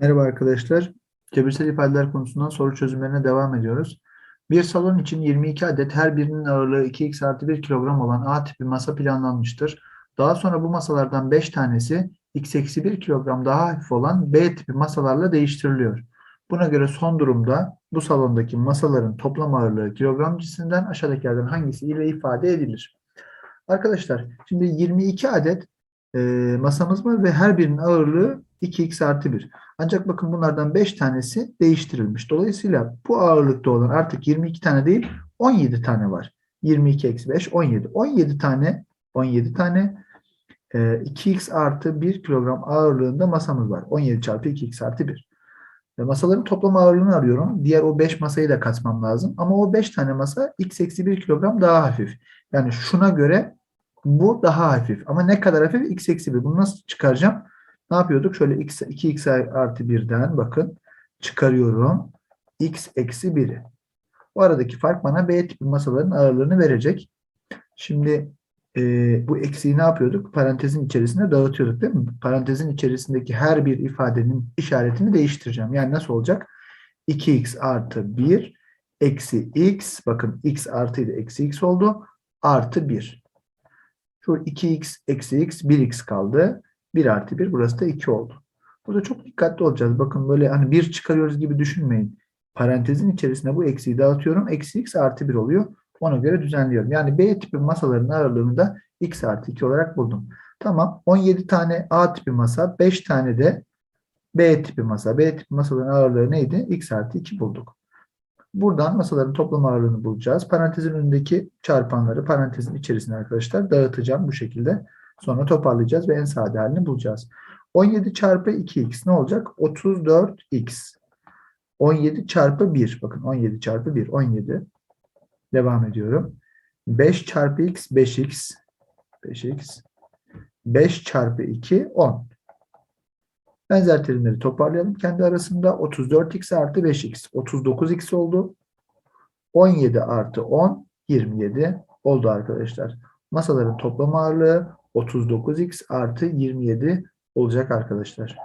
Merhaba arkadaşlar. Cebirsel ifadeler konusundan soru çözümlerine devam ediyoruz. Bir salon için 22 adet her birinin ağırlığı 2x artı 1 kilogram olan A tipi masa planlanmıştır. Daha sonra bu masalardan 5 tanesi x eksi 1 kilogram daha hafif olan B tipi masalarla değiştiriliyor. Buna göre son durumda bu salondaki masaların toplam ağırlığı kilogram cinsinden aşağıdakilerden hangisi ile ifade edilir? Arkadaşlar şimdi 22 adet e, masamız var ve her birinin ağırlığı 2x artı 1. Ancak bakın bunlardan 5 tanesi değiştirilmiş. Dolayısıyla bu ağırlıkta olan artık 22 tane değil 17 tane var. 22 eksi 5 17. 17 tane 17 tane e, 2x artı 1 kilogram ağırlığında masamız var. 17 çarpı 2x artı 1. Ve masaların toplam ağırlığını arıyorum. Diğer o 5 masayı da katmam lazım. Ama o 5 tane masa x eksi 1 kilogram daha hafif. Yani şuna göre bu daha hafif. Ama ne kadar hafif? x eksi 1. Bunu nasıl çıkaracağım? Ne yapıyorduk? Şöyle x, 2x artı 1'den bakın çıkarıyorum. x eksi 1'i. Bu aradaki fark bana B tipi masaların ağırlığını verecek. Şimdi e, bu eksiği ne yapıyorduk? Parantezin içerisine dağıtıyorduk değil mi? Parantezin içerisindeki her bir ifadenin işaretini değiştireceğim. Yani nasıl olacak? 2x artı 1 eksi x. Bakın x artıydı eksi x oldu. Artı 1. Şu 2x eksi x 1x kaldı. 1 artı 1 burası da 2 oldu. Burada çok dikkatli olacağız. Bakın böyle hani 1 çıkarıyoruz gibi düşünmeyin. Parantezin içerisine bu eksiği dağıtıyorum. Eksi x artı 1 oluyor. Ona göre düzenliyorum. Yani B tipi masaların ağırlığını da x artı 2 olarak buldum. Tamam. 17 tane A tipi masa, 5 tane de B tipi masa. B tipi masaların ağırlığı neydi? x artı 2 bulduk. Buradan masaların toplam ağırlığını bulacağız. Parantezin önündeki çarpanları parantezin içerisine arkadaşlar dağıtacağım bu şekilde. Sonra toparlayacağız ve en sade halini bulacağız. 17 çarpı 2x ne olacak? 34x. 17 çarpı 1. Bakın 17 çarpı 1. 17. Devam ediyorum. 5 çarpı x 5x. 5x. 5 çarpı 2 10. Benzer terimleri toparlayalım kendi arasında. 34x artı 5x. 39x oldu. 17 artı 10 27 oldu arkadaşlar. Masaların toplam ağırlığı 39x artı 27 olacak arkadaşlar.